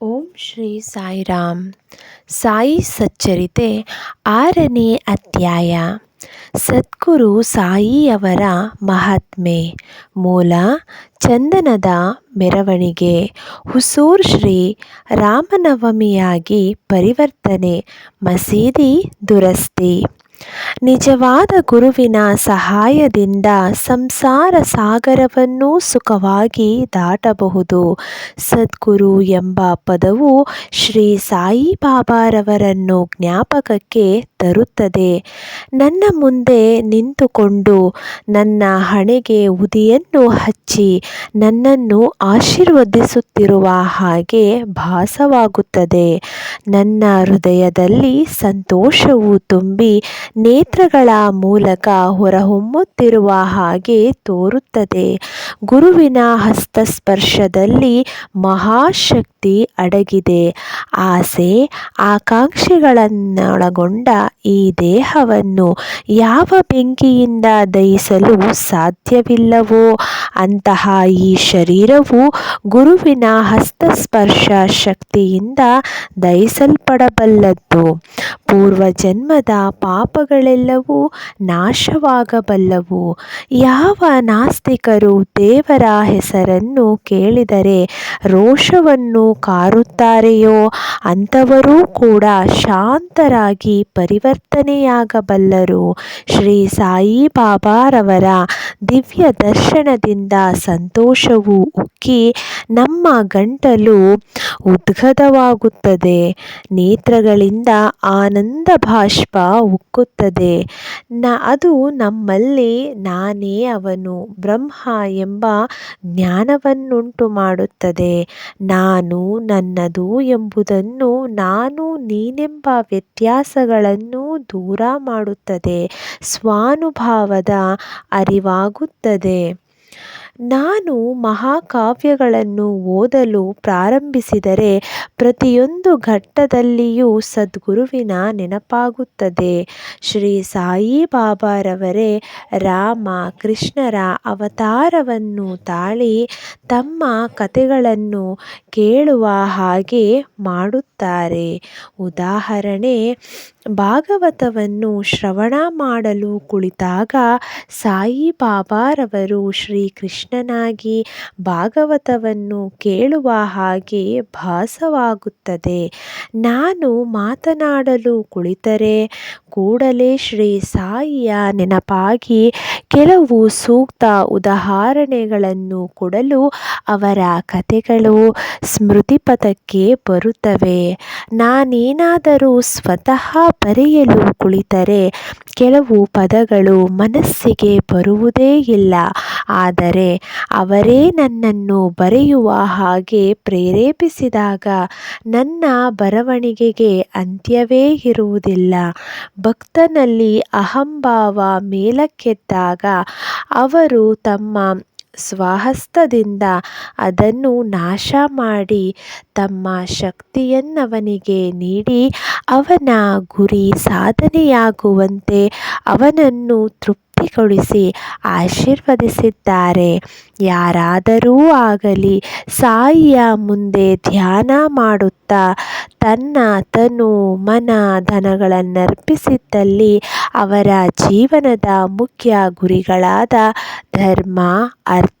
ಓಂ ಶ್ರೀ ಸಾಯಿರಾಮ್. ಸಾಯಿ ಸಚ್ಚರಿತೆ ಆರನೇ ಅಧ್ಯಾಯ. ಸದ್ಗುರು ಸಾಯಿಯವರ ಮಹಾತ್ಮೆ. ಮೂಲ ಚಂದನದ ಮೆರವಣಿಗೆ. ಹುಸೂರ್ ಶ್ರೀ ರಾಮನವಮಿಯಾಗಿ ಪರಿವರ್ತನೆ. ಮಸೀದಿ ದುರಸ್ತಿ. ನಿಜವಾದ ಗುರುವಿನ ಸಹಾಯದಿಂದ ಸಂಸಾರ ಸಾಗರವನ್ನು ಸುಖವಾಗಿ ದಾಟಬಹುದು. ಸದ್ಗುರು ಎಂಬ ಪದವು ಶ್ರೀ ಸಾಯಿಬಾಬಾರವರನ್ನು ಜ್ಞಾಪಕಕ್ಕೆ ತರುತ್ತದೆ. ನನ್ನ ಮುಂದೆ ನಿಂತುಕೊಂಡು ನನ್ನ ಹಣೆಗೆ ಉದಿಯನ್ನು ಹಚ್ಚಿ ನನ್ನನ್ನು ಆಶೀರ್ವದಿಸುತ್ತಿರುವ ಹಾಗೆ ಭಾಸವಾಗುತ್ತದೆ. ನನ್ನ ಹೃದಯದಲ್ಲಿ ಸಂತೋಷವು ತುಂಬಿ ನೇತ್ರಗಳ ಮೂಲಕ ಹೊರಹೊಮ್ಮುತ್ತಿರುವ ಹಾಗೆ ತೋರುತ್ತದೆ. ಗುರುವಿನ ಹಸ್ತಸ್ಪರ್ಶದಲ್ಲಿ ಮಹಾಶಕ್ತಿ ಅಡಗಿದೆ. ಆಸೆ, ಆಕಾಂಕ್ಷೆಗಳನ್ನೊಳಗೊಂಡ ಈ ದೇಹವನ್ನು ಯಾವ ಬೆಂಕಿಯಿಂದ ದಹಿಸಲು ಸಾಧ್ಯವಿಲ್ಲವೋ ಅಂತಹ ಈ ಶರೀರವು ಗುರುವಿನ ಹಸ್ತಸ್ಪರ್ಶ ಶಕ್ತಿಯಿಂದ ದಹಿಸಲ್ಪಡಬಲ್ಲದ್ದು. ಪೂರ್ವಜನ್ಮದ ಪಾಪಗಳೆಲ್ಲವೂ ನಾಶವಾಗಬಲ್ಲವು. ಯಾವ ನಾಸ್ತಿಕರು ದೇವರ ಹೆಸರನ್ನು ಕೇಳಿದರೆ ರೋಷವನ್ನು ಕಾರುತ್ತಾರೆಯೋ ಅಂಥವರೂ ಕೂಡ ಶಾಂತರಾಗಿ ಪರಿವರ್ತನೆಯಾಗಬಲ್ಲರು. ಶ್ರೀ ಸಾಯಿಬಾಬಾರವರ ದಿವ್ಯ ದರ್ಶನದಿಂದ ಸಂತೋಷವು ಉಕ್ಕಿ ನಮ್ಮ ಗಂಟಲು ಉದ್ಗತವಾಗುತ್ತದೆ, ನೇತ್ರಗಳಿಂದ ಆನಂದ ಬಾಷ್ಪ ಉಕ್ಕುತ್ತದೆ. ನ, ಅದು ನಮ್ಮಲ್ಲಿ ನಾನೇ ಅವನು, ಬ್ರಹ್ಮ ಎಂಬ ಜ್ಞಾನವನ್ನುಂಟು ಮಾಡುತ್ತದೆ. ನಾನು ನನ್ನದು ಎಂಬುದನ್ನು ನಾನು ನೀನೆಂಬ ವ್ಯತ್ಯಾಸಗಳನ್ನು ದೂರ ಮಾಡುತ್ತದೆ, ಸ್ವಾನುಭಾವದ ಅರಿವಾಗುತ್ತದೆ. ನಾನು ಮಹಾಕಾವ್ಯಗಳನ್ನು ಓದಲು ಪ್ರಾರಂಭಿಸಿದರೆ ಪ್ರತಿಯೊಂದು ಘಟ್ಟದಲ್ಲಿಯೂ ಸದ್ಗುರುವಿನ ನೆನಪಾಗುತ್ತದೆ. ಶ್ರೀ ಸಾಯಿಬಾಬಾರವರೇ ರಾಮ, ಕೃಷ್ಣರ ಅವತಾರವನ್ನು ತಾಳಿ ತಮ್ಮ ಕಥೆಗಳನ್ನು ಕೇಳುವ ಹಾಗೆ ಮಾಡುತ್ತಾರೆ. ಉದಾಹರಣೆ ಭಾಗವತವನ್ನು ಶ್ರವಣ ಮಾಡಲು ಕುಳಿತಾಗ ಸಾಯಿಬಾಬಾರವರು ಶ್ರೀಕೃಷ್ಣನಾಗಿ ಭಾಗವತವನ್ನು ಕೇಳುವ ಹಾಗೆ ಭಾಸವಾಗುತ್ತದೆ. ನಾನು ಮಾತನಾಡಲು ಕುಳಿತರೆ ಕೂಡಲೇ ಶ್ರೀ ಸಾಯಿಯ ನೆನಪಾಗಿ ಕೆಲವು ಸೂಕ್ತ ಉದಾಹರಣೆಗಳನ್ನು ಕೊಡಲು ಅವರ ಕಥೆಗಳು ಸ್ಮೃತಿಪಥಕ್ಕೆ ಬರುತ್ತವೆ. ನಾನೇನಾದರೂ ಸ್ವತಃ ಬರೆಯಲು ಕುಳಿತರೆ ಕೆಲವು ಪದಗಳು ಮನಸ್ಸಿಗೆ ಬರುವುದೇ ಇಲ್ಲ. ಆದರೆ ಅವರೇ ನನ್ನನ್ನು ಬರೆಯುವ ಹಾಗೆ ಪ್ರೇರೇಪಿಸಿದಾಗ ನನ್ನ ಬರವಣಿಗೆಗೆ ಅಂತ್ಯವೇ ಇರುವುದಿಲ್ಲ. ಭಕ್ತನಲ್ಲಿ ಅಹಂಭಾವ ಮೇಲಕ್ಕೆದ್ದಾಗ ಅವರು ತಮ್ಮ ಸ್ವಹಸ್ತದಿಂದ ಅದನ್ನು ನಾಶ ಮಾಡಿ ತಮ್ಮ ಶಕ್ತಿಯನ್ನವನಿಗೆ ನೀಡಿ ಅವನ ಗುರಿ ಸಾಧನೆಯಾಗುವಂತೆ ಅವನನ್ನು ತೃಪ್ತಿಗೊಳಿಸಿ ಆಶೀರ್ವದಿಸಿದ್ದಾರೆ. ಯಾರಾದರೂ ಆಗಲಿ ಸಾಯಿಯ ಮುಂದೆ ಧ್ಯಾನ ಮಾಡುತ್ತಾ ತನ್ನ ತನು ಮನ ಧನಗಳನ್ನರ್ಪಿಸಿದ್ದಲ್ಲಿ ಅವರ ಜೀವನದ ಮುಖ್ಯ ಗುರಿಗಳಾದ ಧರ್ಮ, ಅರ್ಥ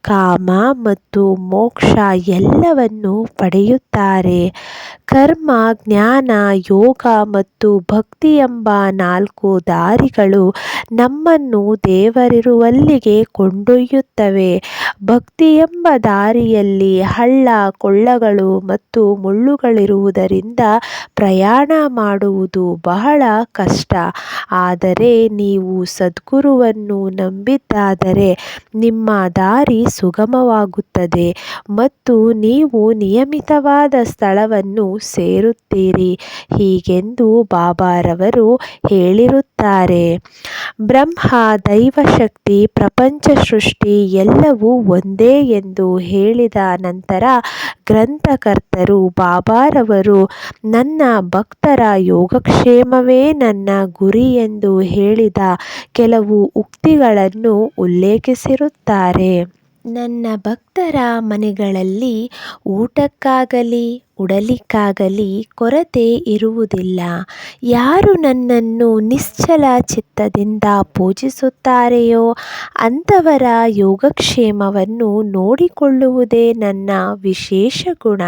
ಕಾಮ ಮತ್ತು ಮೋಕ್ಷ ಎಲ್ಲವನ್ನೂ ಪಡೆಯುತ್ತಾರೆ. ಕರ್ಮ, ಜ್ಞಾನ, ಯೋಗ ಮತ್ತು ಭಕ್ತಿ ಎಂಬ ನಾಲ್ಕು ದಾರಿಗಳು ನಮ್ಮನ್ನು ದೇವರಿರುವಲ್ಲಿಗೆ ಕೊಂಡೊಯ್ಯುತ್ತವೆ. ಭಕ್ತಿ ಎಂಬ ದಾರಿಯಲ್ಲಿ ಹಳ್ಳ, ಕೊಳ್ಳಗಳು ಮತ್ತು ಮುಳ್ಳುಗಳಿರುವುದರಿಂದ ಪ್ರಯಾಣ ಮಾಡುವುದು ಬಹಳ ಕಷ್ಟ. ಆದರೆ ನೀವು ಸದ್ಗುರುವನ್ನು ನಂಬಿದ್ದಾದರೆ ನಿಮ್ಮ ದಾರಿ ಸುಗಮವಾಗುತ್ತದೆ ಮತ್ತು ನೀವು ನಿಯಮಿತವಾದ ಸ್ಥಳವನ್ನು ಸೇರುತ್ತೀರಿ. ಹೀಗೆಂದು ಬಾಬಾರವರು ಹೇಳಿರುತ್ತಾರೆ. ಬ್ರಹ್ಮ ದೈವಶಕ್ತಿ ಪ್ರಪಂಚ ಸೃಷ್ಟಿ ಎಲ್ಲವೂ ಒಂದೇ ಎಂದು ಹೇಳಿದ ನಂತರ ಗ್ರಂಥಕರ್ತರು, ಬಾಬಾರವರು, ನನ್ನ ಭಕ್ತರ ಯೋಗಕ್ಷೇಮವೇ ನನ್ನ ಗುರಿ ಎಂದು ಹೇಳಿದ ಕೆಲವು ಉಕ್ತಿಗಳನ್ನು ಉಲ್ಲೇಖಿಸಿರುತ್ತಾರೆ. ನನ್ನ ಭಕ್ತರ ಮನೆಗಳಲ್ಲಿ ಊಟಕ್ಕಾಗಲಿ ಉಡಲಿಕ್ಕಾಗಲಿ ಕೊರತೆ ಇರುವುದಿಲ್ಲ. ಯಾರು ನನ್ನನ್ನು ನಿಶ್ಚಲ ಚಿತ್ತದಿಂದ ಪೂಜಿಸುತ್ತಾರೆಯೋ ಅಂಥವರ ಯೋಗಕ್ಷೇಮವನ್ನು ನೋಡಿಕೊಳ್ಳುವುದೇ ನನ್ನ ವಿಶೇಷ ಗುಣ.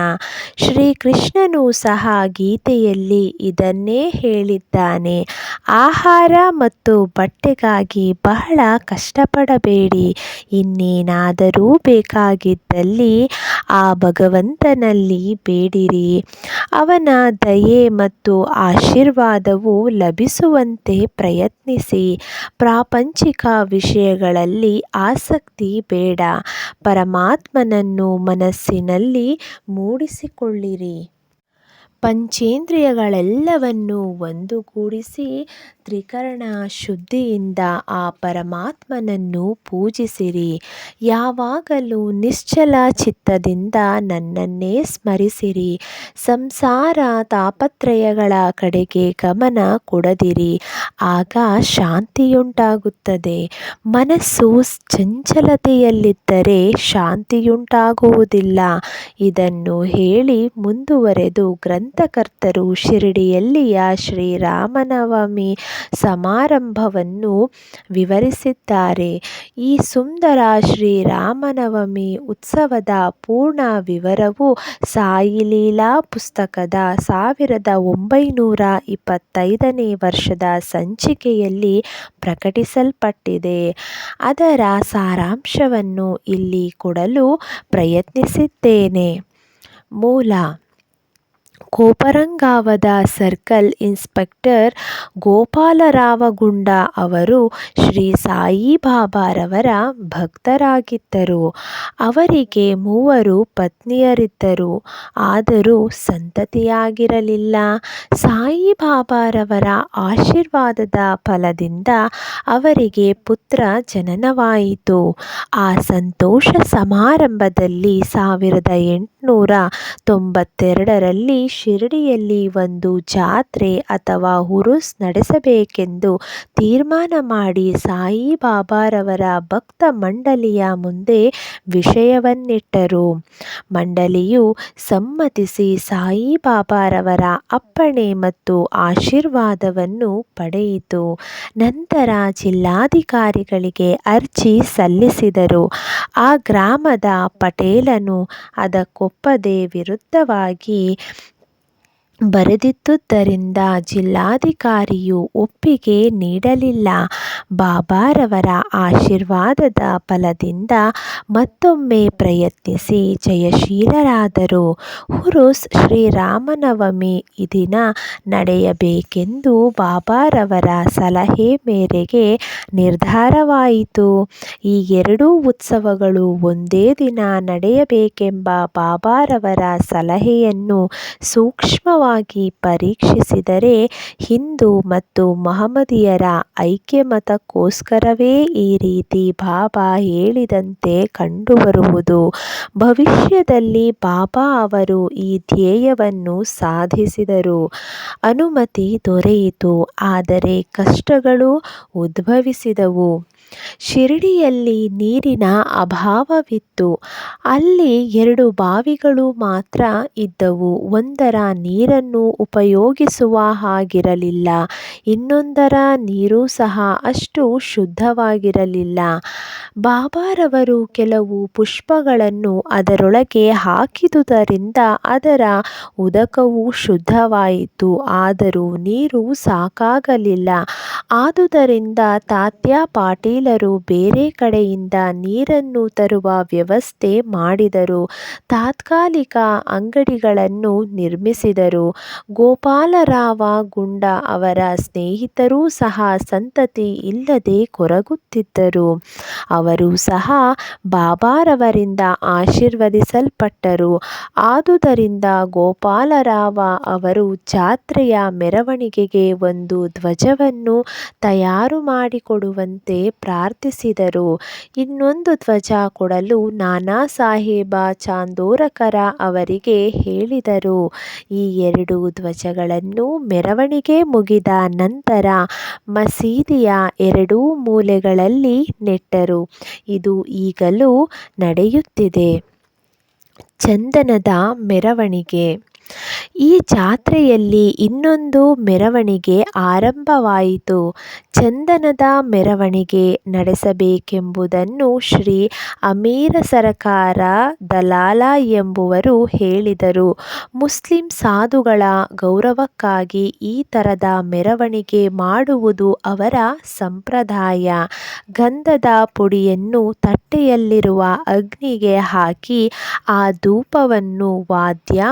ಶ್ರೀಕೃಷ್ಣನು ಸಹ ಗೀತೆಯಲ್ಲಿ ಇದನ್ನೇ ಹೇಳಿದ್ದಾನೆ. ಆಹಾರ ಮತ್ತು ಬಟ್ಟೆಗಾಗಿ ಬಹಳ ಕಷ್ಟಪಡಬೇಡಿ. ಇನ್ನೇನಾದರೂ ಬೇಕಾಗಿದ್ದಲ್ಲಿ ಆ ಭಗವಂತನಲ್ಲಿ ಬೇಡಿರಿ ಅವನ ದಯೆ ಮತ್ತು ಆಶೀರ್ವಾದವು ಲಭಿಸುವಂತೆ ಪ್ರಯತ್ನಿಸಿ. ಪ್ರಾಪಂಚಿಕ ವಿಷಯಗಳಲ್ಲಿ ಆಸಕ್ತಿ ಬೇಡ. ಪರಮಾತ್ಮನನ್ನು ಮನಸ್ಸಿನಲ್ಲಿ ಮೂಡಿಸಿಕೊಳ್ಳಿರಿ. ಪಂಚೇಂದ್ರಿಯಗಳೆಲ್ಲವನ್ನು ಒಂದುಗೂಡಿಸಿ ತ್ರಿಕರಣ ಶುದ್ಧಿಯಿಂದ ಆ ಪರಮಾತ್ಮನನ್ನು ಪೂಜಿಸಿರಿ. ಯಾವಾಗಲೂ ನಿಶ್ಚಲ ಚಿತ್ತದಿಂದ ನನ್ನನ್ನೇ ಸ್ಮರಿಸಿರಿ. ಸಂಸಾರ ತಾಪತ್ರಯಗಳ ಕಡೆಗೆ ಗಮನ ಕೊಡದಿರಿ. ಆಗ ಶಾಂತಿಯುಂಟಾಗುತ್ತದೆ. ಮನಸ್ಸು ಚಂಚಲತೆಯಲ್ಲಿದ್ದರೆ ಶಾಂತಿಯುಂಟಾಗುವುದಿಲ್ಲ. ಇದನ್ನು ಹೇಳಿ ಮುಂದುವರೆದು ಗ್ರಂಥಕರ್ತರು ಶಿರಡಿಯಲ್ಲಿಯ ಶ್ರೀರಾಮನವಮಿ ಸಮಾರಂಭವನ್ನು ವಿವರಿಸಿದ್ದಾರೆ. ಈ ಸುಂದರ ಶ್ರೀರಾಮನವಮಿ ಉತ್ಸವದ ಪೂರ್ಣ ವಿವರವು ಸಾಯಿಲೀಲಾ ಪುಸ್ತಕದ ಸಾವಿರದ ಒಂಬೈನೂರ ಇಪ್ಪತ್ತೈದನೇ ವರ್ಷದ ಸಂಚಿಕೆಯಲ್ಲಿ ಪ್ರಕಟಿಸಲ್ಪಟ್ಟಿದೆ. ಅದರ ಸಾರಾಂಶವನ್ನು ಇಲ್ಲಿ ಕೊಡಲು ಪ್ರಯತ್ನಿಸಿದ್ದೇನೆ. ಮೂಲ ಕೋಪರಂಗಾವದ ಸರ್ಕಲ್ ಇನ್ಸ್ಪೆಕ್ಟರ್ ಗೋಪಾಲರಾವಗುಂಡ ಅವರು ಶ್ರೀ ಸಾಯಿಬಾಬಾರವರ ಭಕ್ತರಾಗಿದ್ದರು. ಅವರಿಗೆ ಮೂವರು ಪತ್ನಿಯರಿದ್ದರು. ಆದರೂ ಸಂತತಿಯಾಗಿರಲಿಲ್ಲ. ಸಾಯಿಬಾಬಾರವರ ಆಶೀರ್ವಾದದ ಫಲದಿಂದ ಅವರಿಗೆ ಪುತ್ರ ಜನನವಾಯಿತು. ಆ ಸಂತೋಷ ಸಮಾರಂಭದಲ್ಲಿ ಸಾವಿರದ ಎಂಟುನೂರ ತೊಂಬತ್ತೆರಡರಲ್ಲಿ ಶಿರಡಿಯಲ್ಲಿ ಒಂದು ಜಾತ್ರೆ ಅಥವಾ ಹುರುಸ್ ನಡೆಸಬೇಕೆಂದು ತೀರ್ಮಾನ ಮಾಡಿ ಸಾಯಿಬಾಬಾರವರ ಭಕ್ತ ಮಂಡಳಿಯ ಮುಂದೆ ವಿಷಯವನ್ನಿಟ್ಟರು. ಮಂಡಳಿಯು ಸಮ್ಮತಿಸಿ ಸಾಯಿಬಾಬಾರವರ ಅಪ್ಪಣೆ ಮತ್ತು ಆಶೀರ್ವಾದವನ್ನು ಪಡೆಯಿತು. ನಂತರ ಜಿಲ್ಲಾಧಿಕಾರಿಗಳಿಗೆ ಅರ್ಜಿ ಸಲ್ಲಿಸಿದರು. ಆ ಗ್ರಾಮದ ಪಟೇಲನು ಅದಕ್ಕೊಪ್ಪದೆ ವಿರುದ್ಧವಾಗಿ ಬರೆದಿದ್ದುದರಿಂದ ಜಿಲ್ಲಾಧಿಕಾರಿಯು ಒಪ್ಪಿಗೆ ನೀಡಲಿಲ್ಲ. ಬಾಬಾರವರ ಆಶೀರ್ವಾದದ ಫಲದಿಂದ ಮತ್ತೊಮ್ಮೆ ಪ್ರಯತ್ನಿಸಿ ಜಯಶೀಲರಾದರು. ಹುರುಸ್ ಶ್ರೀರಾಮನವಮಿ ದಿನ ನಡೆಯಬೇಕೆಂದು ಬಾಬಾರವರ ಸಲಹೆ ಮೇರೆಗೆ ನಿರ್ಧಾರವಾಯಿತು. ಈ ಎರಡೂ ಉತ್ಸವಗಳು ಒಂದೇ ದಿನ ನಡೆಯಬೇಕೆಂಬ ಬಾಬಾರವರ ಸಲಹೆಯನ್ನು ಸೂಕ್ಷ್ಮವಾಗಿ ಪರೀಕ್ಷಿಸಿದರೆ ಹಿಂದೂ ಮತ್ತು ಮಹಮ್ಮದಿಯರ ಐಕ್ಯಮತಕ್ಕೋಸ್ಕರವೇ ಈ ರೀತಿ ಬಾಬಾ ಹೇಳಿದಂತೆ ಕಂಡುಬರುವುದು. ಭವಿಷ್ಯದಲ್ಲಿ ಬಾಬಾ ಅವರು ಈ ಧ್ಯೇಯವನ್ನು ಸಾಧಿಸಿದರು. ಅನುಮತಿ ದೊರೆಯಿತು, ಆದರೆ ಕಷ್ಟಗಳು ಉದ್ಭವಿಸಿದವು. ಶಿರಡಿಯಲ್ಲಿ ನೀರಿನ ಅಭಾವವಿತ್ತು. ಅಲ್ಲಿ ಎರಡು ಬಾವಿಗಳು ಮಾತ್ರ ಇದ್ದವು. ಒಂದರ ನೀರನ್ನು ಉಪಯೋಗಿಸುವ ಹಾಗಿರಲಿಲ್ಲ. ಇನ್ನೊಂದರ ನೀರು ಸಹ ಅಷ್ಟು ಶುದ್ಧವಾಗಿರಲಿಲ್ಲ. ಬಾಬಾರವರು ಕೆಲವು ಪುಷ್ಪಗಳನ್ನು ಅದರೊಳಗೆ ಹಾಕಿದುದರಿಂದ ಅದರ ಉದಕವು ಶುದ್ಧವಾಯಿತು. ಆದರೂ ನೀರು ಸಾಕಾಗಲಿಲ್ಲ. ಆದುದರಿಂದ ತಾತ್ಯಾ ಪಾಟೀಲರು ಬೇರೆ ಕಡೆಯಿಂದ ನೀರನ್ನು ತರುವ ವ್ಯವಸ್ಥೆ ಮಾಡಿದರು. ತಾತ್ಕಾಲಿಕ ಅಂಗಡಿಗಳನ್ನು ನಿರ್ಮಿಸಿದರು. ಗೋಪಾಲರಾವ ಗುಂಡ ಅವರ ಸ್ನೇಹಿತರೂ ಸಹ ಸಂತತಿ ಇಲ್ಲದೆ ಕೊರಗುತ್ತಿದ್ದರು. ಅವರು ಸಹ ಬಾಬಾರವರಿಂದ ಆಶೀರ್ವದಿಸಲ್ಪಟ್ಟರು. ಆದುದರಿಂದ ಗೋಪಾಲರಾವ ಅವರು ಜಾತ್ರೆಯ ಮೆರವಣಿಗೆಗೆ ಒಂದು ಧ್ವಜವನ್ನು ತಯಾರು ಮಾಡಿಕೊಡುವಂತೆ ಪ್ರಾರ್ಥಿಸಿದರು. ಇನ್ನೊಂದು ಧ್ವಜ ಕೊಡಲು ನಾನಾ ಸಾಹೇಬ ಚಾಂದೋರಕರ ಅವರಿಗೆ ಹೇಳಿದರು. ಈ ಎರಡು ಧ್ವಜಗಳನ್ನು ಮೆರವಣಿಗೆ ಮುಗಿದ ನಂತರ ಮಸೀದಿಯ ಎರಡೂ ಮೂಲೆಗಳಲ್ಲಿ ನೆಟ್ಟರು. ಇದು ಈಗಲೂ ನಡೆಯುತ್ತಿದೆ. ಚಂದನದ ಮೆರವಣಿಗೆ. ಈ ಜಾತ್ರೆಯಲ್ಲಿ ಇನ್ನೊಂದು ಮೆರವಣಿಗೆ ಆರಂಭವಾಯಿತು. ಚಂದನದ ಮೆರವಣಿಗೆ ನಡೆಸಬೇಕೆಂಬುದನ್ನು ಶ್ರೀ ಅಮೀರ ಸರಕಾರ ದಲಾಲ ಎಂಬುವರು ಹೇಳಿದರು. ಮುಸ್ಲಿಂ ಸಾಧುಗಳ ಗೌರವಕ್ಕಾಗಿ ಈ ಥರದ ಮೆರವಣಿಗೆ ಮಾಡುವುದು ಅವರ ಸಂಪ್ರದಾಯ. ಗಂಧದ ಪುಡಿಯನ್ನು ತಟ್ಟೆಯಲ್ಲಿರುವ ಅಗ್ನಿಗೆ ಹಾಕಿ ಆ ಧೂಪವನ್ನು ವಾದ್ಯ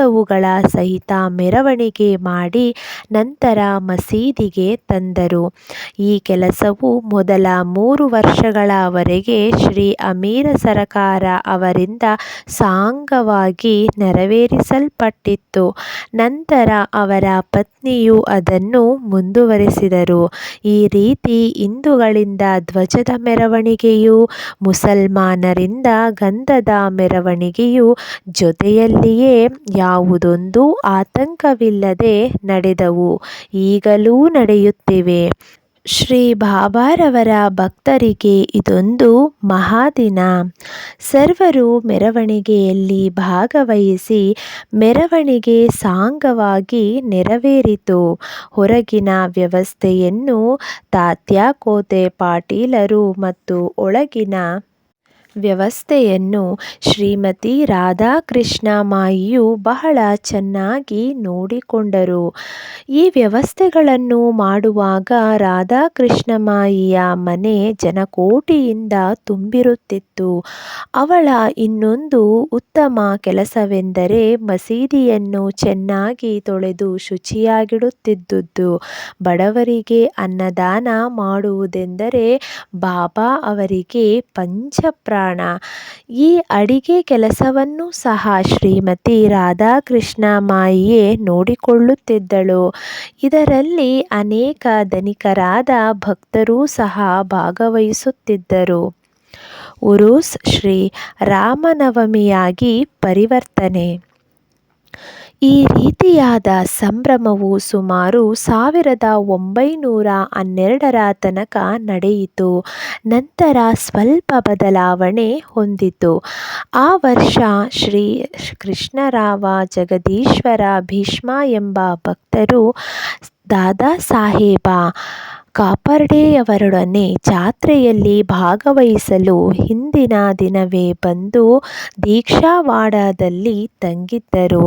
ಮೊದಲಾದವುಗಳ ಸಹಿತ ಮೆರವಣಿಗೆ ಮಾಡಿ ನಂತರ ಮಸೀದಿಗೆ ತಂದರು. ಈ ಕೆಲಸವು ಮೊದಲ ಮೂರು ವರ್ಷಗಳವರೆಗೆ ಶ್ರೀ ಅಮೀರ ಸರಕಾರ ಅವರಿಂದ ಸಾಂಗವಾಗಿ ನೆರವೇರಿಸಲ್ಪಟ್ಟಿತ್ತು ನಂತರ ಅವರ ಪತ್ನಿಯು ಅದನ್ನು ಮುಂದುವರೆಸಿದರು. ಈ ರೀತಿ ಹಿಂದೂಗಳಿಂದ ಧ್ವಜದ ಮೆರವಣಿಗೆಯು, ಮುಸಲ್ಮಾನರಿಂದ ಗಂಧದ ಮೆರವಣಿಗೆಯು ಜೊತೆಯಲ್ಲಿಯೇ ಯಾವುದೊಂದು ಆತಂಕವಿಲ್ಲದೆ ನಡೆದವು. ಈಗಲೂ ನಡೆಯುತ್ತಿವೆ. ಶ್ರೀ ಬಾಬಾರವರ ಭಕ್ತರಿಗೆ ಇದೊಂದು ಮಹಾದಿನ. ಸರ್ವರು ಮೆರವಣಿಗೆಯಲ್ಲಿ ಭಾಗವಹಿಸಿ ಮೆರವಣಿಗೆ ಸಾಂಗವಾಗಿ ನೆರವೇರಿತು. ಹೊರಗಿನ ವ್ಯವಸ್ಥೆಯನ್ನು ತಾತ್ಯಾಕೋತೆ ಪಾಟೀಲರು ಮತ್ತು ಒಳಗಿನ ವ್ಯವಸ್ಥೆಯನ್ನು ಶ್ರೀಮತಿ ರಾಧಾಕೃಷ್ಣಮಾಯಿಯು ಬಹಳ ಚೆನ್ನಾಗಿ ನೋಡಿಕೊಂಡರು. ಈ ವ್ಯವಸ್ಥೆಗಳನ್ನು ಮಾಡುವಾಗ ರಾಧಾಕೃಷ್ಣಮಾಯಿಯ ಮನೆ ಜನಕೋಟಿಯಿಂದ ತುಂಬಿರುತ್ತಿತ್ತು. ಅವಳ ಇನ್ನೊಂದು ಉತ್ತಮ ಕೆಲಸವೆಂದರೆ ಮಸೀದಿಯನ್ನು ಚೆನ್ನಾಗಿ ತೊಳೆದು ಶುಚಿಯಾಗಿಡುತ್ತಿದ್ದುದು. ಬಡವರಿಗೆ ಅನ್ನದಾನ ಮಾಡುವುದೆಂದರೆ ಬಾಬಾ ಅವರಿಗೆ ಪಂಚಪ್ರಾಣ. ಈ ಅಡಿಗೆ ಕೆಲಸವನ್ನು ಸಹ ಶ್ರೀಮತಿ ರಾಧಾಕೃಷ್ಣಮಾಯಿಯೇ ನೋಡಿಕೊಳ್ಳುತ್ತಿದ್ದಳು. ಇದರಲ್ಲಿ ಅನೇಕ ಧನಿಕರಾದ ಭಕ್ತರೂ ಸಹ ಭಾಗವಹಿಸುತ್ತಿದ್ದರು. ಉರೂಸ್ ಶ್ರೀ ರಾಮನವಮಿಯಾಗಿ ಪರಿವರ್ತನೆ. ಈ ರೀತಿಯಾದ ಸಂಭ್ರಮವು ಸುಮಾರು ಸಾವಿರದ ಒಂಬೈನೂರ ಹನ್ನೆರಡರ ತನಕ ನಡೆಯಿತು. ನಂತರ ಸ್ವಲ್ಪ ಬದಲಾವಣೆ ಹೊಂದಿತು. ಆ ವರ್ಷ ಶ್ರೀ ಕೃಷ್ಣರಾವ ಜಗದೀಶ್ವರ ಭೀಷ್ಮ ಎಂಬ ಭಕ್ತರು ದಾದಾಸಾಹೇಬ ಖಾಪರ್ಡೆಯವರೊಡನೆ ಜಾತ್ರೆಯಲ್ಲಿ ಭಾಗವಹಿಸಲು ಹಿಂದಿನ ದಿನವೇ ಬಂದು ದೀಕ್ಷಾವಾಡದಲ್ಲಿ ತಂಗಿದ್ದರು.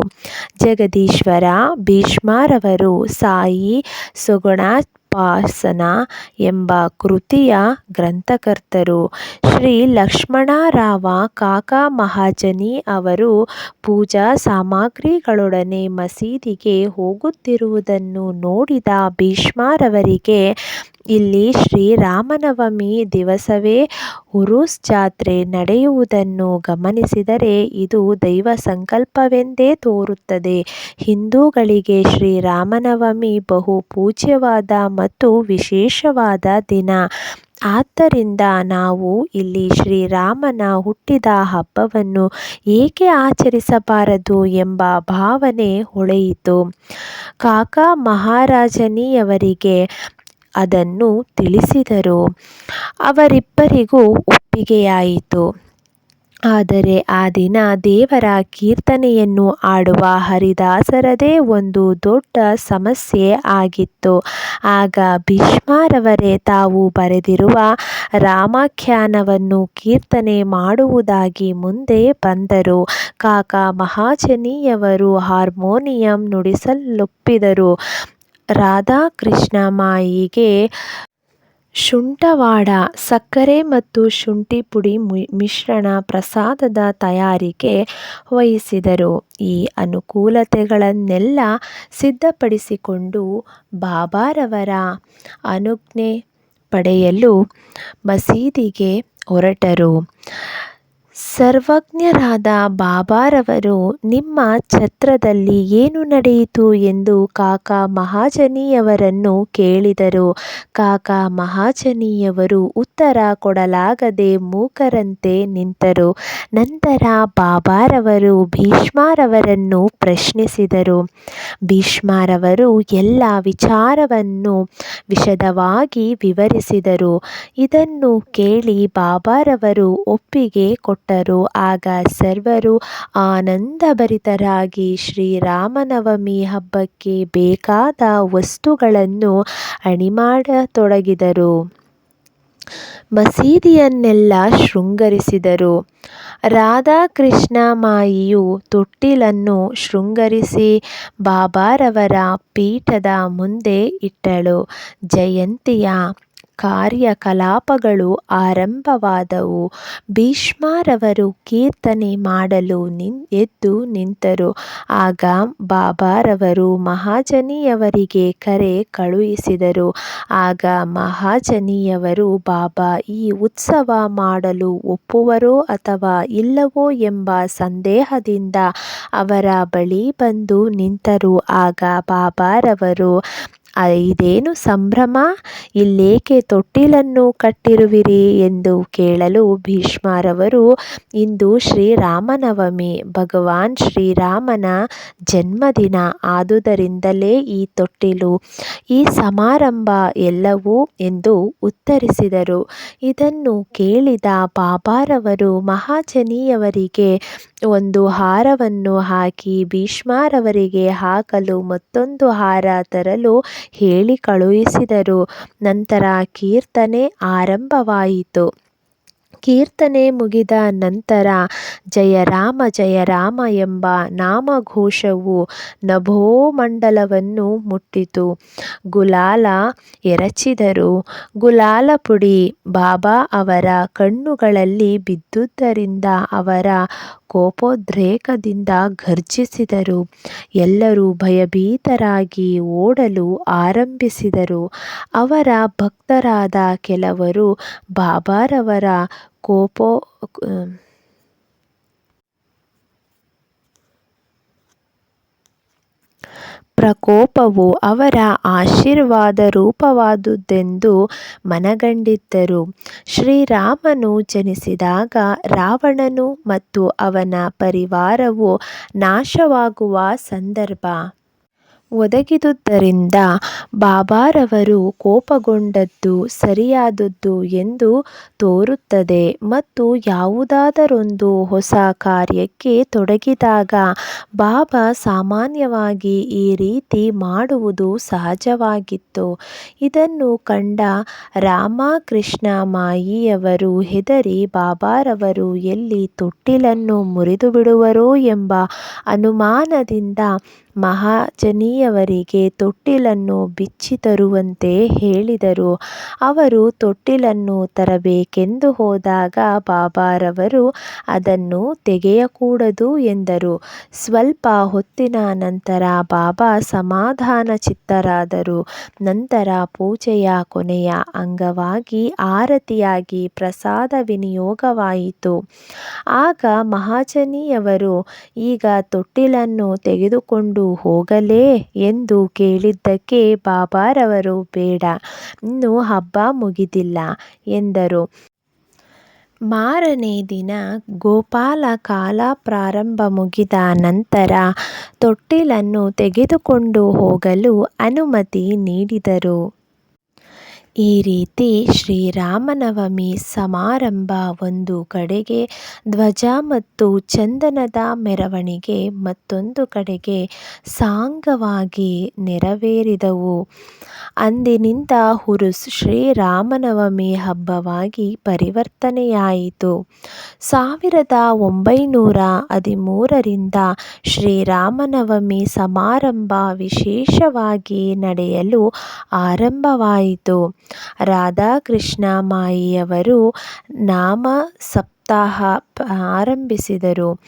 ಜಗದೀಶ್ವರ ಭೀಷ್ಮಾರವರು ಸಾಯಿ ಸಗುಣೋಪಾಸನಾ ಎಂಬ ಕೃತಿಯ ಗ್ರಂಥಕರ್ತರು. ಶ್ರೀ ಲಕ್ಷ್ಮಣರಾವ ಕಾಕಾ ಮಹಾಜನಿ ಅವರು ಪೂಜಾ ಸಾಮಗ್ರಿಗಳೊಡನೆ ಮಸೀದಿಗೆ ಹೋಗುತ್ತಿರುವುದನ್ನು ನೋಡಿದ ಭೀಷ್ಮರವರಿಗೆ ಇಲ್ಲಿ ಶ್ರೀ ರಾಮನವಮಿ ದಿವಸವೇ ಉರುಸ್ ಜಾತ್ರೆ ನಡೆಯುವುದನ್ನು ಗಮನಿಸಿದರೆ ಇದು ದೈವ ಸಂಕಲ್ಪವೆಂದೇ ತೋರುತ್ತದೆ. ಹಿಂದೂಗಳಿಗೆ ಶ್ರೀ ರಾಮನವಮಿ ಬಹು ಪೂಜ್ಯವಾದ ಮತ್ತು ವಿಶೇಷವಾದ ದಿನ. ಆದ್ದರಿಂದ ನಾವು ಇಲ್ಲಿ ಶ್ರೀರಾಮನ ಹುಟ್ಟಿದ ಹಬ್ಬವನ್ನು ಏಕೆ ಆಚರಿಸಬಾರದು ಎಂಬ ಭಾವನೆ ಹೊಳೆಯಿತು. ಕಾಕಾ ಮಹಾಜನಿಯವರಿಗೆ ಅದನ್ನು ತಿಳಿಸಿದರು. ಅವರಿಬ್ಬರಿಗೂ ಒಪ್ಪಿಗೆಯಾಯಿತು. ಆದರೆ ಆ ದಿನ ದೇವರ ಕೀರ್ತನೆಯನ್ನು ಆಡುವ ಹರಿದಾಸರದೇ ಒಂದು ದೊಡ್ಡ ಸಮಸ್ಯೆ ಆಗಿತ್ತು. ಆಗ ಭೀಷ್ಮರವರೇ ತಾವು ಬರೆದಿರುವ ರಾಮಾಖ್ಯಾನವನ್ನು ಕೀರ್ತನೆ ಮಾಡುವುದಾಗಿ ಮುಂದೆ ಬಂದರು. ಕಾಕಾ ಮಹಾಜನಿಯವರು ಹಾರ್ಮೋನಿಯಂ ನುಡಿಸಲೊಪ್ಪಿದರು. ರಾಧಾಕೃಷ್ಣಮಾಯಿಗೆ ಶುಂಠವಾಡ, ಸಕ್ಕರೆ ಮತ್ತು ಶುಂಠಿ ಪುಡಿ ಮಿಶ್ರಣ ಪ್ರಸಾದದ ತಯಾರಿಕೆ ವಹಿಸಿದರು. ಈ ಅನುಕೂಲತೆಗಳನ್ನೆಲ್ಲ ಸಿದ್ಧಪಡಿಸಿಕೊಂಡು ಬಾಬಾರವರ ಅನುಜ್ಞೆ ಪಡೆಯಲು ಮಸೀದಿಗೆ ಹೊರಟರು. ಸರ್ವಜ್ಞರಾದ ಬಾಬಾರವರು, ನಿಮ್ಮ ಛತ್ರದಲ್ಲಿ ಏನು ನಡೆಯಿತು ಎಂದು ಕಾಕಾ ಮಹಾಜನಿಯವರನ್ನು ಕೇಳಿದರು. ಕಾಕಾ ಮಹಾಜನಿಯವರು ಉತ್ತರ ಕೊಡಲಾಗದೆ ಮೂಕರಂತೆ ನಿಂತರು. ನಂತರ ಬಾಬಾರವರು ಭೀಷ್ಮಾರವರನ್ನು ಪ್ರಶ್ನಿಸಿದರು. ಭೀಷ್ಮಾರವರು ಎಲ್ಲ ವಿಚಾರವನ್ನು ವಿಶದವಾಗಿ ವಿವರಿಸಿದರು. ಇದನ್ನು ಕೇಳಿ ಬಾಬಾರವರು ಒಪ್ಪಿಗೆ ಕೊಟ್ಟರು. ಕೊಟ್ಟರು ಆಗ ಸರ್ವರು ಆನಂದಭರಿತರಾಗಿ ಶ್ರೀರಾಮನವಮಿ ಹಬ್ಬಕ್ಕೆ ಬೇಕಾದ ವಸ್ತುಗಳನ್ನು ಅಣಿಮಾಡತೊಡಗಿದರು. ಮಸೀದಿಯನ್ನೆಲ್ಲ ಶೃಂಗರಿಸಿದರು. ರಾಧಾಕೃಷ್ಣಮಾಯಿಯು ತೊಟ್ಟಿಲನ್ನು ಶೃಂಗರಿಸಿ ಬಾಬಾರವರ ಪೀಠದ ಮುಂದೆ ಇಟ್ಟಳು. ಜಯಂತಿಯ ಕಾರ್ಯಕಲಾಪಗಳು ಆರಂಭವಾದವು. ಭೀಷ್ಮರವರು ಕೀರ್ತನೆ ಮಾಡಲು ಎದ್ದು ನಿಂತರು. ಆಗ ಬಾಬಾರವರು ಮಹಾಜನಿಯವರಿಗೆ ಕರೆ ಕಳುಹಿಸಿದರು. ಆಗ ಮಹಾಜನಿಯವರು, ಬಾಬಾ, ಈ ಉತ್ಸವ ಮಾಡಲು ಒಪ್ಪುವರೋ ಅಥವಾ ಇಲ್ಲವೋ ಎಂಬ ಸಂದೇಹದಿಂದ ಅವರ ಬಳಿ ಬಂದು ನಿಂತರು. ಆಗ ಬಾಬಾರವರು ಇದೇನು ಸಂಭ್ರಮ? ಇಲ್ಲೇಕೆ ತೊಟ್ಟಿಲನ್ನು ಕಟ್ಟಿರುವಿರಿ ಎಂದು ಕೇಳಲು ಭೀಷ್ಮರವರು ಇಂದು ಶ್ರೀರಾಮನವಮಿ. ಭಗವಾನ್ ಶ್ರೀರಾಮನ ಜನ್ಮದಿನ ಆದುದರಿಂದಲೇ ಈ ತೊಟ್ಟಿಲು, ಈ ಸಮಾರಂಭ ಎಲ್ಲವೂ ಎಂದು ಉತ್ತರಿಸಿದರು. ಇದನ್ನು ಕೇಳಿದ ಬಾಬಾರವರು ಮಹಾಜನಿಯವರಿಗೆ ಒಂದು ಹಾರವನ್ನು ಹಾಕಿ ಭೀಷ್ಮರವರಿಗೆ ಹಾಕಲು ಮತ್ತೊಂದು ಹಾರ ತರಲು ಹೇಳಿ ಕಳುಹಿಸಿದರು. ನಂತರ ಕೀರ್ತನೆ ಆರಂಭವಾಯಿತು. ಕೀರ್ತನೆ ಮುಗಿದ ನಂತರ ಜಯ ರಾಮ ಜಯ ರಾಮ ಎಂಬ ನಾಮಘೋಷವು ನಭೋಮಂಡಲವನ್ನು ಮುಟ್ಟಿತು. ಗುಲಾಲ ಎರಚಿದರು. ಗುಲಾಲ ಪುಡಿ ಬಾಬಾ ಅವರ ಕಣ್ಣುಗಳಲ್ಲಿ ಬಿದ್ದುದರಿಂದ ಅವರ ಕೋಪೋದ್ರೇಕದಿಂದ ಘರ್ಜಿಸಿದರು. ಎಲ್ಲರೂ ಭಯಭೀತರಾಗಿ ಓಡಲು ಆರಂಭಿಸಿದರು. ಅವರ ಭಕ್ತರಾದ ಕೆಲವರು ಬಾಬಾರವರ ಕೋಪೋ ಪ್ರಕೋಪವು ಅವರ ಆಶೀರ್ವಾದ ರೂಪವಾದುದೆಂದು ಮನಗಂಡಿದ್ದರು. ಶ್ರೀರಾಮನು ಜನಿಸಿದಾಗ ರಾವಣನು ಮತ್ತು ಅವನ ಪರಿವಾರವು ನಾಶವಾಗುವ ಸಂದರ್ಭ. ಒದಗಿದುದರಿಂದ ಬಾಬಾರವರು ಕೋಪಗೊಂಡದ್ದು ಸರಿಯಾದದ್ದು ಎಂದು ತೋರುತ್ತದೆ ಮತ್ತು ಯಾವುದಾದರೊಂದು ಹೊಸ ಕಾರ್ಯಕ್ಕೆ ತೊಡಗಿದಾಗ ಬಾಬಾ ಸಾಮಾನ್ಯವಾಗಿ ಈ ರೀತಿ ಮಾಡುವುದು ಸಹಜವಾಗಿತ್ತು. ಇದನ್ನು ಕಂಡ ರಾಮಕೃಷ್ಣ ಮಾಯಿಯವರು ಹೆದರಿ ಬಾಬಾರವರು ಎಲ್ಲಿ ತೊಟ್ಟಿಲನ್ನು ಮುರಿದುಬಿಡುವರೋ ಎಂಬ ಅನುಮಾನದಿಂದ ಮಹಾಜನಿಯವರಿಗೆ ತೊಟ್ಟಿಲನ್ನು ಬಿಚ್ಚಿ ತರುವಂತೆ ಹೇಳಿದರು. ಅವರು ತೊಟ್ಟಿಲನ್ನು ತರಬೇಕೆಂದು ಹೋದಾಗ ಬಾಬಾರವರು ಅದನ್ನು ತೆಗೆಯಕೂಡದು ಎಂದರು. ಸ್ವಲ್ಪ ಹೊತ್ತಿನ ನಂತರ ಬಾಬಾ ಸಮಾಧಾನಚಿತ್ತರಾದರು. ನಂತರ ಪೂಜೆಯ ಕೊನೆಯ ಅಂಗವಾಗಿ ಆರತಿಯಾಗಿ ಪ್ರಸಾದ ವಿನಿಯೋಗವಾಯಿತು. ಆಗ ಮಹಾಜನಿಯವರು ಈಗ ತೊಟ್ಟಿಲನ್ನು ತೆಗೆದುಕೊಂಡು ಹೋಗಲೇ ಎಂದು ಕೇಳಿದ್ದಕ್ಕೆ ಬಾಬಾರವರು, ಬೇಡ, ಇನ್ನೂ ಹಬ್ಬ ಮುಗಿದಿಲ್ಲ ಎಂದರು. ಮಾರನೇ ದಿನ ಗೋಪಾಲ ಕಾಲ ಪ್ರಾರಂಭ ಮುಗಿದ ನಂತರ ತೊಟ್ಟಿಲನ್ನು ತೆಗೆದುಕೊಂಡು ಹೋಗಲು ಅನುಮತಿ ನೀಡಿದರು. ಈ ರೀತಿ ಶ್ರೀರಾಮನವಮಿ ಸಮಾರಂಭ ಒಂದು ಕಡೆಗೆ ಧ್ವಜ ಮತ್ತು ಚಂದನದ ಮೆರವಣಿಗೆ ಮತ್ತೊಂದು ಕಡೆಗೆ ಸಾಂಗವಾಗಿ ನೆರವೇರಿದವು. ಅಂದಿನಿಂದ ಹುರುಸ್ ಶ್ರೀರಾಮನವಮಿ ಹಬ್ಬವಾಗಿ ಪರಿವರ್ತನೆಯಾಯಿತು. ಸಾವಿರದ ಒಂಬೈನೂರ ಹದಿಮೂರರಿಂದ ಶ್ರೀರಾಮನವಮಿ ಸಮಾರಂಭ ವಿಶೇಷವಾಗಿ ನಡೆಯಲು ಆರಂಭವಾಯಿತು. ರಾಧಾಕೃಷ್ಣಮಾಯಿಯವರು ನಾಮ ಸಪ್ತಾಹ ಆರಂಭಿಸಿದರು.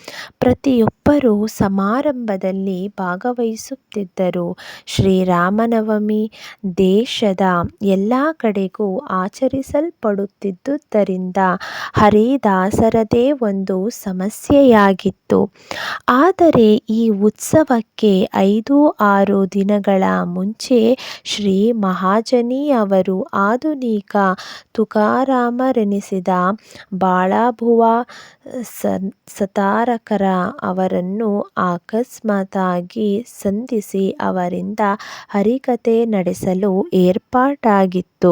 ಪ್ರತಿಯೊಬ್ಬರೂ ಸಮಾರಂಭದಲ್ಲಿ ಭಾಗವಹಿಸುತ್ತಿದ್ದರು. ಶ್ರೀರಾಮನವಮಿ ದೇಶದ ಎಲ್ಲ ಕಡೆಗೂ ಆಚರಿಸಲ್ಪಡುತ್ತಿದ್ದುದರಿಂದ ಹರಿದಾಸರದೇ ಒಂದು ಸಮಸ್ಯೆಯಾಗಿತ್ತು. ಆದರೆ ಈ ಉತ್ಸವಕ್ಕೆ ಐದು ಆರು ದಿನಗಳ ಮುಂಚೆ ಶ್ರೀ ಮಹಾಜನಿ ಅವರು ಆಧುನಿಕ ತುಕಾರಾಮರೆನಿಸಿದ ಬಾಳಾಭುವಾ ಸತಾರಕರ ಅವರ ಅವರನ್ನು ಅಕಸ್ಮಾತ್ತಾಗಿ ಸಂಧಿಸಿ ಅವರಿಂದ ಹರಿಕಥೆ ನಡೆಸಲು ಏರ್ಪಾಟಾಗಿತ್ತು.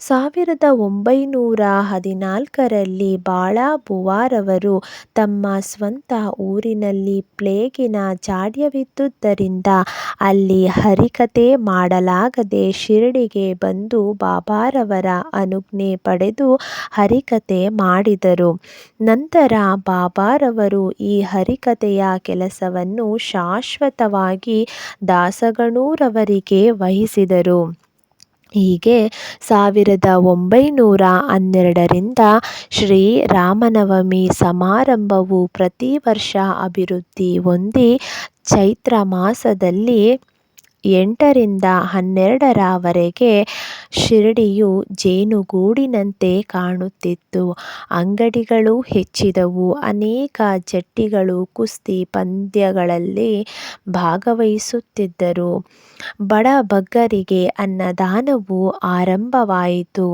ಸಾವಿರದ ಒಂಬೈನೂರ ಹದಿನಾಲ್ಕರಲ್ಲಿ ಬಾಳಾಬುವಾರವರು ತಮ್ಮ ಸ್ವಂತ ಊರಿನಲ್ಲಿ ಪ್ಲೇಗಿನ ಜಾಡ್ಯವಿದ್ದುದರಿಂದ ಅಲ್ಲಿ ಹರಿಕಥೆ ಮಾಡಲಾಗದೆ ಶಿರಡಿಗೆ ಬಂದು ಬಾಬಾರವರ ಅನುಜ್ಞೆ ಪಡೆದು ಹರಿಕಥೆ ಮಾಡಿದರು. ನಂತರ ಬಾಬಾರವರು ಈ ಹರಿಕಥೆಯ ಕೆಲಸವನ್ನು ಶಾಶ್ವತವಾಗಿ ದಾಸಗಣೂರವರಿಗೆ ವಹಿಸಿದರು. ಹೀಗೆ ಸಾವಿರದ ಒಂಬೈನೂರ ಹನ್ನೆರಡರಿಂದ ಶ್ರೀ ರಾಮನವಮಿ ಸಮಾರಂಭವು ಪ್ರತಿ ವರ್ಷ ಅಭಿವೃದ್ಧಿ ಹೊಂದಿ ಚೈತ್ರ ಮಾಸದಲ್ಲಿ ಎಂಟರಿಂದ ಹನ್ನೆರಡರವರೆಗೆ ಶಿರಡಿಯು ಜೇನುಗೂಡಿನಂತೆ ಕಾಣುತ್ತಿತ್ತು. ಅಂಗಡಿಗಳು ಹೆಚ್ಚಿದವು. ಅನೇಕ ಜಟ್ಟಿಗಳು ಕುಸ್ತಿ ಪಂದ್ಯಗಳಲ್ಲಿ ಭಾಗವಹಿಸುತ್ತಿದ್ದರು. ಬಡಬಗ್ಗರಿಗೆ ಅನ್ನದಾನವು ಆರಂಭವಾಯಿತು.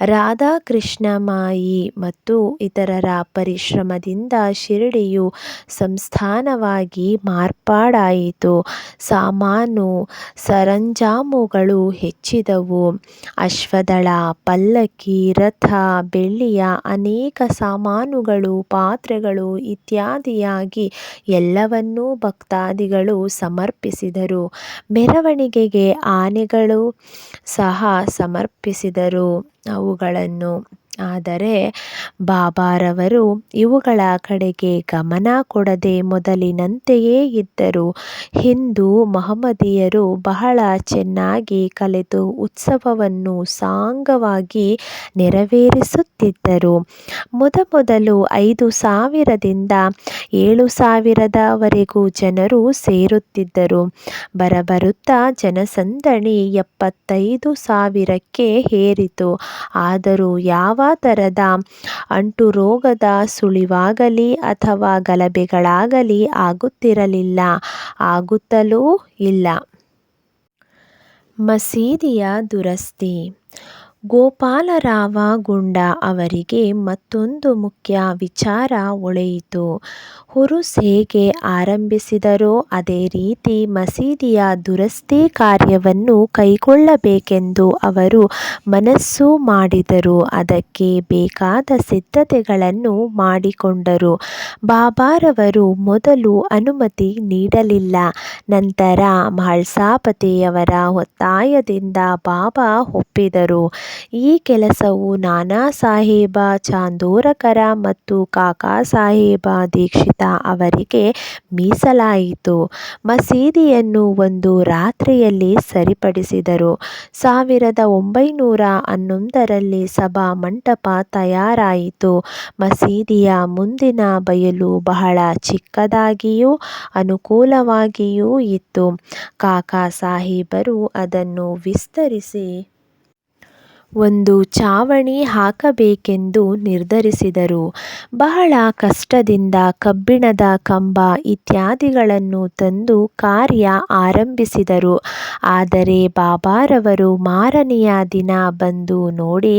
ರಾಧಾಕೃಷ್ಣಮಾಯಿ ಮತ್ತು ಇತರರ ಪರಿಶ್ರಮದಿಂದ ಶಿರಡಿಯು ಸಂಸ್ಥಾನವಾಗಿ ಮಾರ್ಪಾಡಾಯಿತು. ಸಾಮಾನು ಸರಂಜಾಮುಗಳು ಹೆಚ್ಚಿದವು. ಅಶ್ವದಳ, ಪಲ್ಲಕ್ಕಿ ರಥ, ಬೆಳ್ಳಿಯ ಅನೇಕ ಸಾಮಾನುಗಳು, ಪಾತ್ರೆಗಳು ಇತ್ಯಾದಿಯಾಗಿ ಎಲ್ಲವನ್ನೂ ಭಕ್ತಾದಿಗಳು ಸಮರ್ಪಿಸಿದರು. ಮೆರವಣಿಗೆಗೆ ಆನೆಗಳು ಸಹ ಸಮರ್ಪಿಸಿದರು. ಅವುಗಳನ್ನು ಆದರೆ ಬಾಬಾರವರು ಇವುಗಳ ಕಡೆಗೆ ಗಮನ ಕೊಡದೆ ಮೊದಲಿನಂತೆಯೇ ಇದ್ದರು. ಹಿಂದೂ ಮಹಮ್ಮದೀಯರು ಬಹಳ ಚೆನ್ನಾಗಿ ಕಲೆತು ಉತ್ಸವವನ್ನು ಸಾಂಗವಾಗಿ ನೆರವೇರಿಸುತ್ತಿದ್ದರು. ಮೊದಮೊದಲು ಐದು ಸಾವಿರದಿಂದ ಏಳು ಸಾವಿರದವರೆಗೂ ಜನರು ಸೇರುತ್ತಿದ್ದರು. ಬರಬರುತ್ತಾ ಜನಸಂದಣಿ ಎಪ್ಪತ್ತೈದು ಸಾವಿರಕ್ಕೆ ಏರಿತು. ಆದರೂ ಯಾವ ತರದ ಅಂಟುರೋಗದ ಸುಳಿವಾಗಲಿ ಅಥವಾ ಗಲಭೆಗಳಾಗಲಿ ಆಗುತ್ತಿರಲಿಲ್ಲ, ಆಗುತ್ತಲೂ ಇಲ್ಲ. ಮಸೀದಿಯ ದುರಸ್ತಿ ಗೋಪಾಲರಾವ ಗುಂಡ ಅವರಿಗೆ ಮತ್ತೊಂದು ಮುಖ್ಯ ವಿಚಾರ ಒಳೆಯಿತು ಹುರುಸ್ ಹೇಗೆ ಆರಂಭಿಸಿದರೋ ಅದೇ ರೀತಿ ಮಸೀದಿಯ ದುರಸ್ತಿ ಕಾರ್ಯವನ್ನು ಕೈಗೊಳ್ಳಬೇಕೆಂದು ಅವರು ಮನಸ್ಸು ಮಾಡಿದರು. ಅದಕ್ಕೆ ಬೇಕಾದ ಸಿದ್ಧತೆಗಳನ್ನು ಮಾಡಿಕೊಂಡರು. ಬಾಬಾರವರು ಮೊದಲು ಅನುಮತಿ ನೀಡಲಿಲ್ಲ. ನಂತರ ಮಹಳ್ಸಾಪತಿಯವರ ಒತ್ತಾಯದಿಂದ ಬಾಬಾ ಒಪ್ಪಿದರು. ಈ ಕೆಲಸವು ನಾನಾ ಸಾಹೇಬ ಚಾಂದೋರಕರ ಮತ್ತು ಕಾಕಾ ಸಾಹೇಬ ದೀಕ್ಷಿತ ಅವರಿಗೆ ಮೀಸಲಾಯಿತು. ಮಸೀದಿಯನ್ನು ಒಂದು ರಾತ್ರಿಯಲ್ಲಿ ಸರಿಪಡಿಸಿದರು. ಸಾವಿರದ ಒಂಬೈನೂರ ಹನ್ನೊಂದರಲ್ಲಿ ಸಭಾ ಮಂಟಪ ತಯಾರಾಯಿತು. ಮಸೀದಿಯ ಮುಂದಿನ ಬಯಲು ಬಹಳ ಚಿಕ್ಕದಾಗಿಯೂ ಅನುಕೂಲವಾಗಿಯೂ ಇತ್ತು. ಕಾಕಾ ಸಾಹೇಬರು ಅದನ್ನು ವಿಸ್ತರಿಸಿ ಒಂದು ಛಾವಣಿ ಹಾಕಬೇಕೆಂದು ನಿರ್ಧರಿಸಿದರು. ಬಹಳ ಕಷ್ಟದಿಂದ ಕಬ್ಬಿಣದ ಕಂಬ ಇತ್ಯಾದಿಗಳನ್ನು ತಂದು ಕಾರ್ಯ ಆರಂಭಿಸಿದರು. ಆದರೆ ಬಾಬಾರವರು ಮಾರನೆಯ ದಿನ ಬಂದು ನೋಡಿ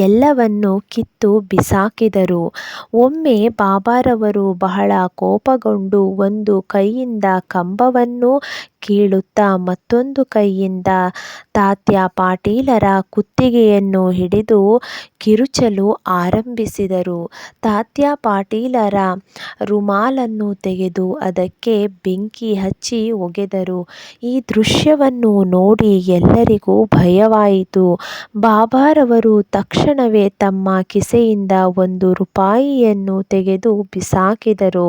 ಎಲ್ಲವನ್ನು ಕಿತ್ತು ಬಿಸಾಕಿದರು. ಒಮ್ಮೆ ಬಾಬಾರವರು ಬಹಳ ಕೋಪಗೊಂಡು ಒಂದು ಕೈಯಿಂದ ಕಂಬವನ್ನು ಕೀಳುತ್ತಾ ಮತ್ತೊಂದು ಕೈಯಿಂದ ತಾತ್ಯಾ ಪಾಟೀಲರ ಕುತ್ತಿಗೆಯನ್ನು ಹಿಡಿದು ಕಿರುಚಲು ಆರಂಭಿಸಿದರು. ತಾತ್ಯಾ ಪಾಟೀಲರ ರುಮಾಲನ್ನು ತೆಗೆದು ಅದಕ್ಕೆ ಬೆಂಕಿ ಹಚ್ಚಿ ಒಗೆದರು. ಈ ದೃಶ್ಯವನ್ನು ನೋಡಿ ಎಲ್ಲರಿಗೂ ಭಯವಾಯಿತು. ಬಾಬಾರವರು ತಕ್ಷಣವೇ ತಮ್ಮ ಕಿಸೆಯಿಂದ ಒಂದು ರೂಪಾಯಿಯನ್ನು ತೆಗೆದು ಬಿಸಾಕಿದರು.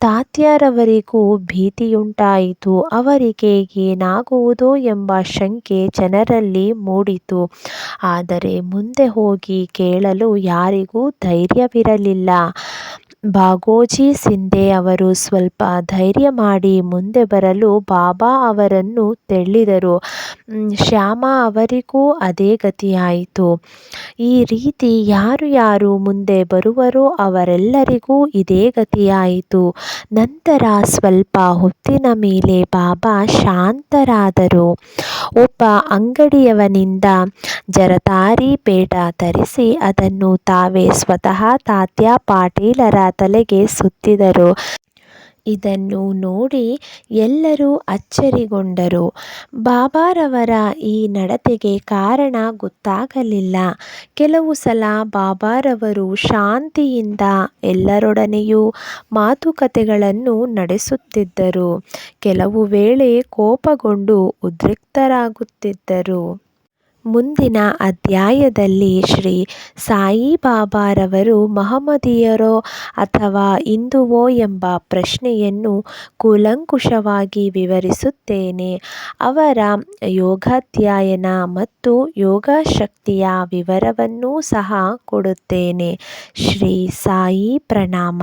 ತಾತ್ಯಾರವರಿಗೂ ಭೀತಿಯುಂಟಾಯಿತು. ಅವರಿಗೆ ಏನಾಗುವುದೋ ಎಂಬ ಶಂಕೆ ಜನರಲ್ಲಿ ಮೂಡಿತು. ಆದರೆ ಮುಂದೆ ಹೋಗಿ ಕೇಳಲು ಯಾರಿಗೂ ಧೈರ್ಯವಿರಲಿಲ್ಲ. ಭಾಗೋಜಿ ಸಿಂಧೆ ಅವರು ಸ್ವಲ್ಪ ಧೈರ್ಯ ಮಾಡಿ ಮುಂದೆ ಬರಲು ಬಾಬಾ ಅವರನ್ನು ತೆಳ್ಳಿದರು ಶ್ಯಾಮ ಅವರಿಗೂ ಅದೇ ಗತಿಯಾಯಿತು. ಈ ರೀತಿ ಯಾರು ಯಾರು ಮುಂದೆ ಬರುವರೋ ಅವರೆಲ್ಲರಿಗೂ ಇದೇ ಗತಿಯಾಯಿತು. ನಂತರ ಸ್ವಲ್ಪ ಹೊತ್ತಿನ ಮೇಲೆ ಬಾಬಾ ಶಾಂತರಾದರು. ಒಬ್ಬ ಅಂಗಡಿಯವನಿಂದ ಜರತಾರಿ ಪೇಟ ತರಿಸಿ ಅದನ್ನು ತಾವೇ ಸ್ವತಃ ತಾತ್ಯ ಪಾಟೀಲರ ತಲೆಗೆ ಸುತ್ತಿದರು. ಇದನ್ನು ನೋಡಿ ಎಲ್ಲರೂ ಅಚ್ಚರಿಗೊಂಡರು. ಬಾಬಾರವರ ಈ ನಡತೆಗೆ ಕಾರಣ ಗೊತ್ತಾಗಲಿಲ್ಲ. ಕೆಲವು ಸಲ ಬಾಬಾರವರು ಶಾಂತಿಯಿಂದ ಎಲ್ಲರೊಡನೆಯೂ ಮಾತುಕತೆಗಳನ್ನು ನಡೆಸುತ್ತಿದ್ದರು. ಕೆಲವು ವೇಳೆ ಕೋಪಗೊಂಡು ಉದ್ರಿಕ್ತರಾಗುತ್ತಿದ್ದರು. ಮುಂದಿನ ಅಧ್ಯಾಯದಲ್ಲಿ ಶ್ರೀ ಸಾಯಿಬಾಬಾರವರು ಮಹಮ್ಮದಿಯರೋ ಅಥವಾ ಹಿಂದುವೋ ಎಂಬ ಪ್ರಶ್ನೆಯನ್ನು ಕೂಲಂಕುಷವಾಗಿ ವಿವರಿಸುತ್ತೇನೆ. ಅವರ ಯೋಗಾಧ್ಯಯನ ಮತ್ತು ಯೋಗ ಶಕ್ತಿಯ ವಿವರವನ್ನೂ ಸಹ ಕೊಡುತ್ತೇನೆ. ಶ್ರೀ ಸಾಯಿ ಪ್ರಣಾಮ.